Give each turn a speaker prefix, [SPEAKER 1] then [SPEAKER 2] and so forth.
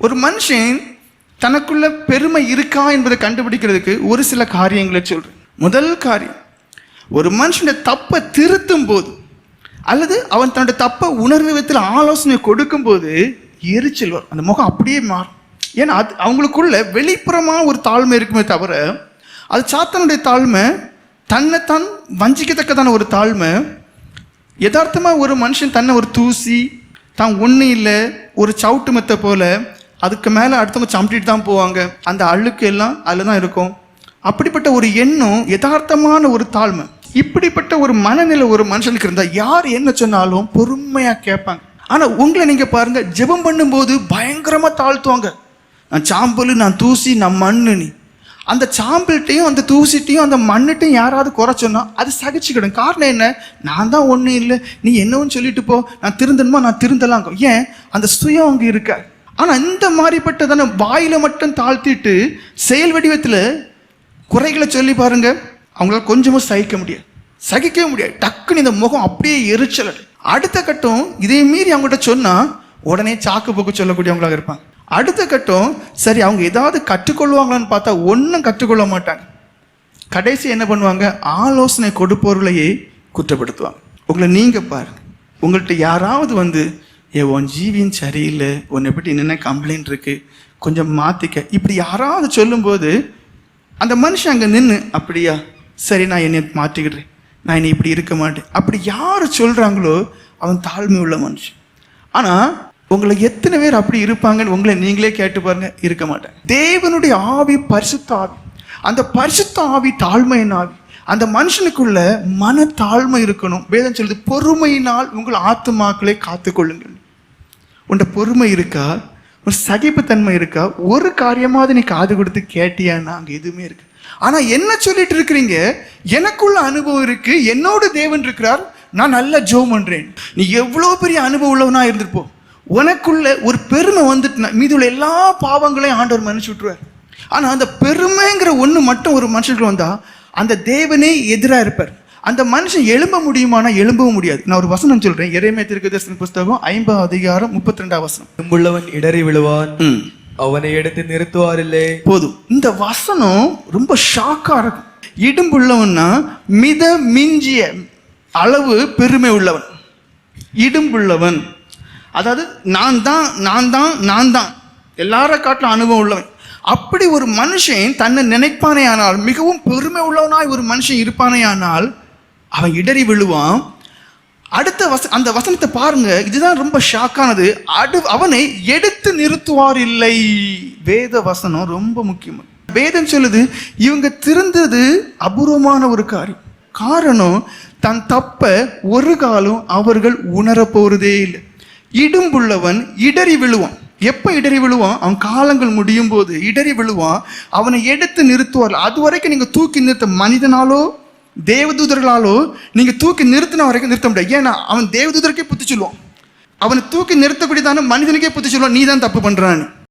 [SPEAKER 1] ஒரு மனுஷன் தனக்குள்ள பெருமை இருக்கா என்பதை கண்டுபிடிக்கிறதுக்கு ஒரு சில காரியங்களை சொல்கிறேன் முதல் காரியம் ஒரு மனுஷனுடைய தப்பை திருத்தும் போது அல்லது அவன் தன்னுடைய தப்பை உணர்வு விதத்தில் ஆலோசனை கொடுக்கும்போது எரிச்சல் வரும். அந்த முகம் அப்படியே மாறும். ஏன்னா அது அவங்களுக்குள்ள வெளிப்புறமாக ஒரு தாழ்மை இருக்குமே தவிர அது சாத்தனுடைய தாழ்மை தன்னைத்தான் வஞ்சிக்கத்தக்கதான ஒரு தாழ்மை. யதார்த்தமாக ஒரு மனுஷன் தன்னை ஒரு தூசி தான் ஒன்றும் இல்லை ஒரு சவுட்டு மெத்த போல அதுக்கு மேலே அடுத்தவங்க சம்பிட்டு தான் போவாங்க. அந்த அழுக்கு எல்லாம் அதில் தான் இருக்கும். அப்படிப்பட்ட ஒரு எண்ணம் யதார்த்தமான ஒரு தாழ்மை இப்படிப்பட்ட ஒரு மனநிலை ஒரு மனுஷனுக்கு இருந்தால் யார் என்ன சொன்னாலும் பொறுமையாக கேட்பாங்க. ஆனால் உங்களை நீங்கள் பாருங்க ஜெபம் பண்ணும்போது பயங்கரமாக தாழ்த்துவாங்க. நான் சாம்பல் நான் தூசி நான் மண்ணு நீ. அந்த சாம்பிள்கிட்டையும் அந்த தூசிட்டையும் அந்த மண்ணுட்டையும் யாராவது குறை சொன்னால் அது சகிச்சுக்கிடும். காரணம் என்ன? நான் தான் ஒன்றும் இல்லை. நீ என்னவும் சொல்லிட்டு போ. நான் திருந்தணுமா? நான் திருந்தலாம் ஏன்? அந்த சுயம் அங்கே இருக்க? ஆனால் இந்த மாதிரிப்பட்டதான வாயில் மட்டும் தாழ்த்திட்டு செயல் வடிவத்தில் குறைகளை சொல்லி பாருங்க அவங்களால கொஞ்சமும் சகிக்க முடியாது. சகிக்கவே முடியாது. டக்குன்னு இந்த முகம் அப்படியே எரிச்சல் அடுத்த கட்டம் இதே மீறி அவங்ககிட்ட சொன்னால் உடனே சாக்கு போக்கு சொல்லக்கூடியவங்களாக இருப்பாங்க. அடுத்த கட்டம் சரி அவங்க ஏதாவது கற்றுக்கொள்வாங்களான்னு பார்த்தா ஒன்றும் கற்றுக்கொள்ள மாட்டாங்க. கடைசி என்ன பண்ணுவாங்க? ஆலோசனை கொடுப்பவர்களையே குற்றப்படுத்துவாங்க. உங்களை நீங்கள் பாருங்க. உங்கள்கிட்ட யாராவது வந்து ஏ உன் ஜீவியம் சரியில்லை. உன்னை பற்றி என்னென்ன கம்ப்ளைண்ட் இருக்கு? கொஞ்சம் மாற்றிக்க இப்படி யாராவது சொல்லும்போது அந்த மனுஷன் அங்கே நின்று அப்படியா? சரி நான் என்னை மாற்றிக்கிடுறேன். நான் என்னை இப்படி இருக்க மாட்டேன். அப்படி யார் சொல்கிறாங்களோ அவன் தாழ்மை உள்ள மனுஷன். ஆனால் உங்களை எத்தனை பேர் அப்படி இருப்பாங்கன்னு உங்களை நீங்களே கேட்டு பாருங்க இருக்க மாட்டேன். தேவனுடைய ஆவி பரிசுத்த ஆவி. அந்த பரிசுத்த ஆவி தாழ்மையின் ஆவி. அந்த மனுஷனுக்குள்ள மனத்தாழ்மை இருக்கணும். வேதம் சொல்லுது பொறுமையினால் உங்கள் ஆத்துமாக்களை காத்துக்கொள்ளுங்கள். உன்ட பொறுமை இருக்கா? ஒரு சகிப்புத்தன்மை இருக்கா? ஒரு காரியமாவது நீ காது கொடுத்து கேட்டியான்னா அங்கே எதுவுமே இருக்கு. ஆனால் என்ன சொல்லிட்டு இருக்கிறீங்க? எனக்குள்ள அனுபவம் இருக்கு. என்னோட தேவன் இருக்கிறார். நான் நல்லா ஜோ பண்ணுறேன் நீ எவ்வளோ பெரிய அனுபவம் உள்ளவனா இருந்திருப்போ. உனக்குள்ள ஒரு பெருமை வந்துட்டு மீதுள்ள எல்லா பாவங்களையும் ஆண்டவர் மன்னிச்சு விட்டுருவார். ஆனால் அந்த பெருமைங்கிற ஒன்று மட்டும் ஒரு மனுஷனுக்கு வந்தால் அந்த தேவனே எதிரா இருப்பார். அந்த மனுஷன் எழும்ப முடியுமானா எழும்பவும் முடியாது. நான் ஒரு வசனம் சொல்றேன். இறைமை தீர்க்கதரிசன புஸ்தகம் ஐம்பது அதிகாரம் முப்பத்தி ரெண்டாம் வசனம்.
[SPEAKER 2] அன்புள்ளவன் இடறி விழுவான். அவனை எடுத்து நிறுத்துவாரில்லை.
[SPEAKER 1] போதும். இந்த வசனம் ரொம்ப ஷாக்கா இருக்கும். இடும்புள்ளவன்னா மித மிஞ்சிய அளவு பெருமை உள்ளவன். இடும்புள்ளவன். அதாவது நான் தான் நான் தான் நான் தான் எல்லார காட்டிலும் அனுபவம் உள்ளவன். அப்படி ஒரு மனுஷன் தன்னை நினைப்பானே ஆனால் மிகவும் பெருமை உள்ளவனாய் ஒரு மனுஷன் இருப்பானே ஆனால் அவன் இடறி விழுவான். அடுத்த வச அந்த வசனத்தை பாருங்க. இதுதான் ரொம்ப ஷாக்கானது. அடு அவனை எடுத்து நிறுத்துவார் இல்லை. வேத வசனம் ரொம்ப முக்கியம். வேதம் சொல்லுது இவங்க திருந்தது அபூர்வமான ஒரு காரியம். காரணம் தன் தப்ப ஒரு காலம் அவர்கள் உணர போறதே இல்லை. இடும்புள்ளவன் இடறி விழுவான். எப்போ இடறி விழுவான்? அவன் காலங்கள் முடியும் போது இடறி விழுவான். அவனை எடுத்து நிறுத்துவார். அது வரைக்கும் நீங்கள் தூக்கி நிறுத்த மனிதனாலோ தேவதூதர்களாலோ நீங்கள் தூக்கி நிறுத்தின வரைக்கும் நிறுத்த முடியாது. ஏன்னா அவன் தேவதூதருக்கே புத்தி சொல்லுவான். அவனை தூக்கி நிறுத்தக்கூடியதான மனிதனுக்கே புத்தி சொல்லுவான். நீ தான் தப்பு பண்ணுறான்னு